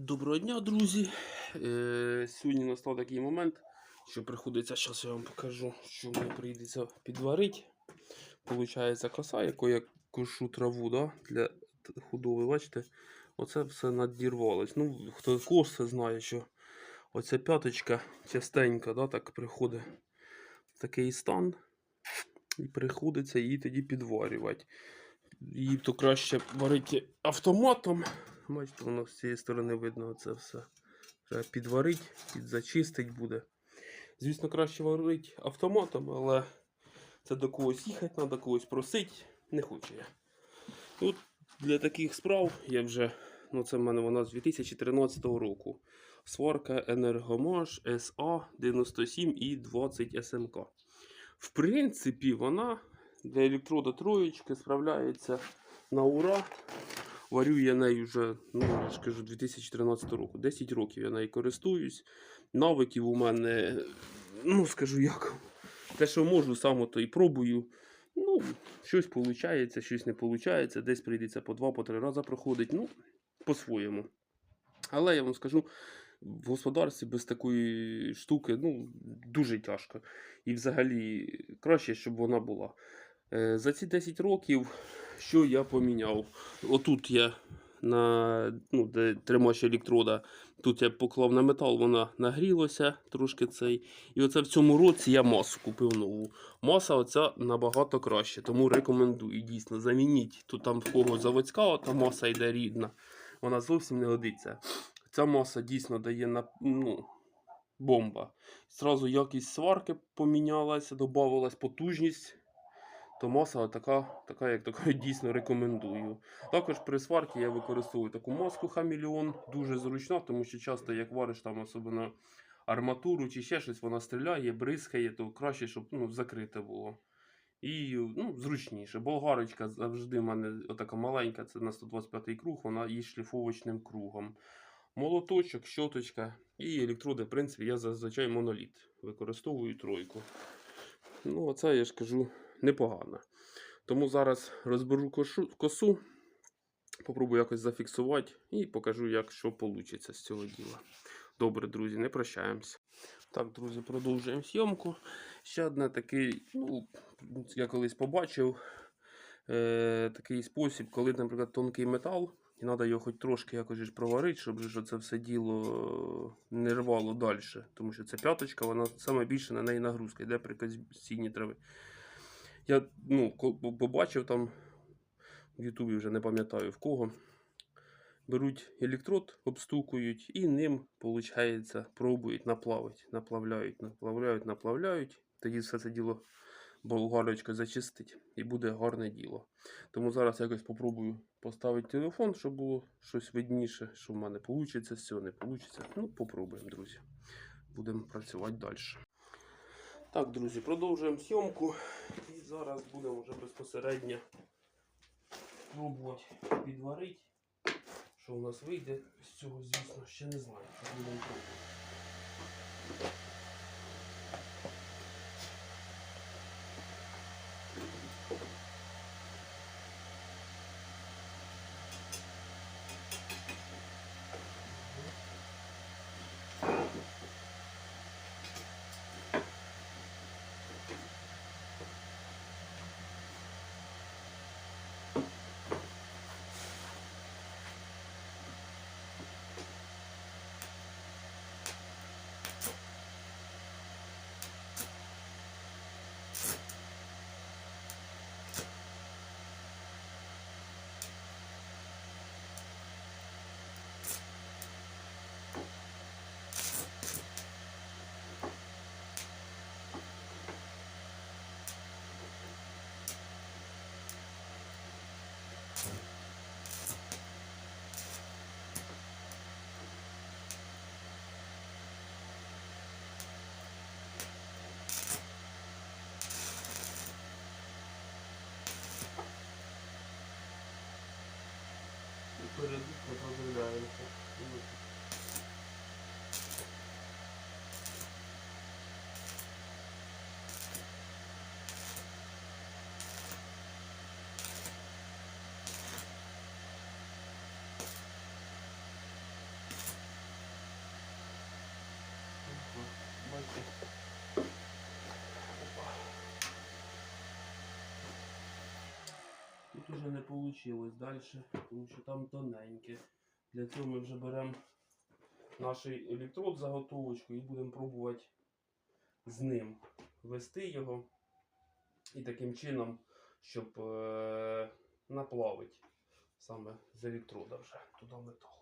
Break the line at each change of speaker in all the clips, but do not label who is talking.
Доброго дня, друзі. Е, сьогодні настав такий момент, що приходиться, зараз я вам покажу, що мені прийдеться підварити. Получається коса, яку я кошу траву да, для худоби. Бачите, оце все надірвалось. Ну, хто косе знає, що оця п'яточка частенько да, так приходить в такий стан. І приходиться її тоді підварювати. Її то краще варити автоматом. Бачите, воно з цієї сторони видно це все. Треба підварити, підзачистить буде. Звісно, краще варити автоматом, але це до когось їхати, треба когось просити. Не хочу я. Тут для таких справ я вже, ну це в мене вона з 2013 року. Сварка Енергомаш SA 97 і 20 СМК. В принципі, вона для електрода троєчки справляється на ура. Варю я нею вже, ну, я ж кажу, 2013 року. 10 років я нею користуюсь. Навиків у мене, ну, скажу як. Те, що можу, саме то і пробую. Ну, щось виходить, щось не виходить. Десь прийдеться по два, по три рази проходить. Ну, по-своєму. Але я вам скажу, в господарстві без такої штуки ну, дуже тяжко. І взагалі краще, щоб вона була. Е, За ці 10 років, що я поміняв? Отут я на ну, де тримач електрода, тут я поклав на метал, вона нагрілася трошки цей. І оце в цьому році я масу купив нову. Маса оця набагато краще, тому рекомендую. Дійсно, замініть. Тут там в кого заводська, ота маса йде рідна. Вона зовсім не годиться. Ця маса дійсно дає на ну, бомба. Зразу якість сварки помінялася, додавалась потужність. То маса така, така як така, дійсно рекомендую. Також при сварці я використовую таку маску хамелеон, дуже зручна, тому що часто як вариш там особливо арматуру чи ще щось, вона стріляє, бризкає, то краще, щоб ну, закрите було. І ну, зручніше. Болгарочка завжди в мене отака маленька, це на 125 круг, вона є шліфовочним кругом. Молоточок, щоточка і електроди, в принципі, я зазвичай моноліт. Використовую тройку. Ну, оце я ж кажу непогано. Тому зараз розберу косу, попробую якось зафіксувати і покажу, як що вийде з цього діла. Добре, друзі, не прощаємося. Так, друзі, продовжуємо зйомку. Ще одне такий, ну, я колись побачив е, такий спосіб, коли, наприклад, тонкий метал, і треба його хоч трошки якось проварити, щоб же це все діло не рвало далі. Тому що ця п'яточка, вона саме більше на неї нагрузка йде при косінні трави. Я ну, побачив там в Ютубі вже не пам'ятаю в кого. Беруть електрод, обстукують і ним, виходить, пробують наплавити. Наплавляють, наплавляють, наплавляють. Тоді все це діло болгарочка зачистить і буде гарне діло. Тому зараз якось попробую поставити телефон, щоб було щось видніше, що в мене вийде цього, не вийде. Ну, попробуємо, друзі. Будемо працювати далі. Так, друзі, продовжуємо сьомку І зараз будемо вже безпосередньо пробувати підварити. Що у нас вийде з цього, звісно, ще не знаю. Будемо пробувати. Теж не вийшло далі, тому що там тоненьке. Для цього ми вже беремо наш електрод заготовочку і будемо пробувати з ним вести його. І таким чином, щоб е- наплавити саме з електрода вже туди метал.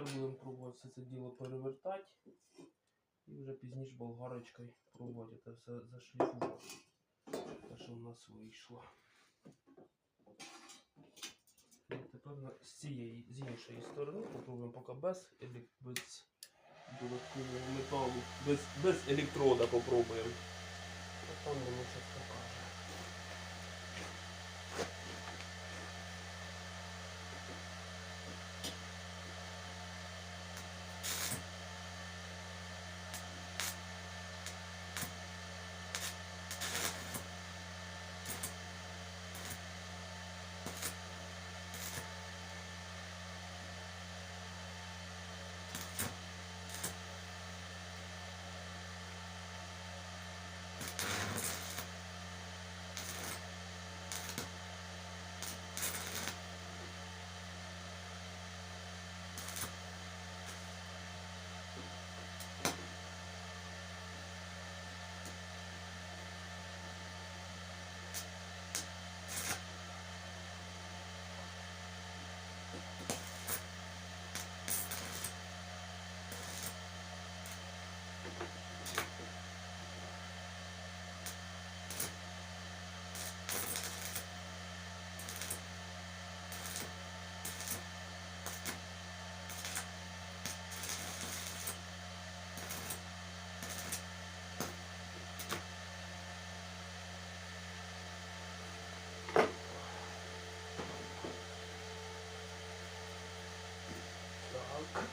Тепер будемо пробувати все це діло перевертати і вже пізніше болгарочкою пробувати це все зашліфувати. Те, що в нас вийшло. І тепер з цієї з іншої сторони попробуємо поки без, без додаткового металу, без, без електрода попробуємо. А там воно щось покаже.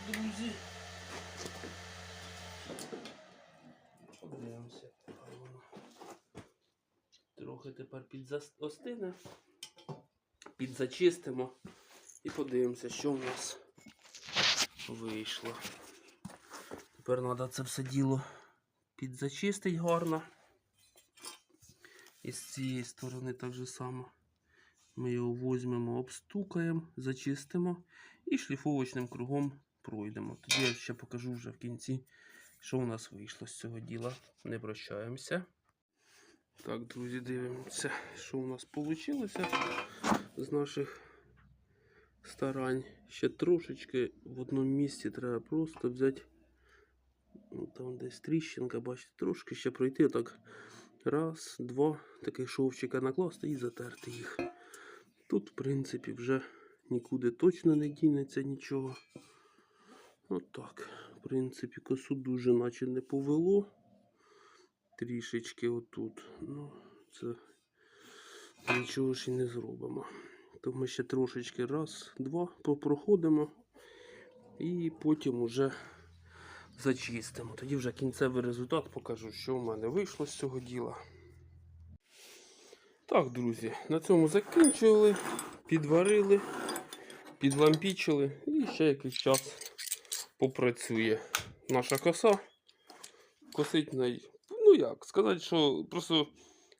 Друзі. Подивимося. яка воно. Трохи тепер підзастине. Підзачистимо і подивимося, що в нас вийшло. Тепер треба це все діло підзачистити гарно. І з цієї сторони так же само. Ми його візьмемо, обстукаємо, зачистимо і шліфовочним кругом пройдемо. Тоді я ще покажу вже в кінці, що у нас вийшло з цього діла. Не прощаємося. Так, друзі, дивимося, що у нас вийшло з наших старань. Ще трошечки в одному місці треба просто взяти. ну, Там десь тріщинка, бачите, трошки ще пройти. Так. Раз, два, таких шовчика накласти і затерти їх. Тут, в принципі, вже нікуди точно не дінеться нічого. Отак. В принципі, косу дуже наче не повело. Трішечки отут. Ну, це нічого ж і не зробимо. то ми ще трошечки раз, два попроходимо і потім уже зачистимо. Тоді вже кінцевий результат покажу, що в мене вийшло з цього діла. Так, друзі, на цьому закінчили, підварили, підлампічили і ще якийсь час попрацює наша коса. Косить на. Ну як, сказати, що просто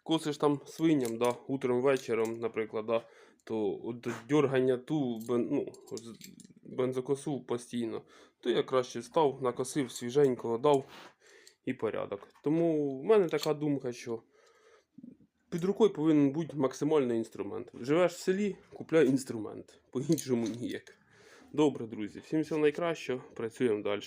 косиш там свиням, да, утром вечором, наприклад, да, то от дергання ту бен, ну, бензокосу постійно, то я краще став, накосив свіженького, дав і порядок. Тому в мене така думка, що під рукою повинен бути максимальний інструмент. Живеш в селі, купляй інструмент. По-іншому ніяк. Добре, друзі. Всім всього найкращого. Працюємо далі.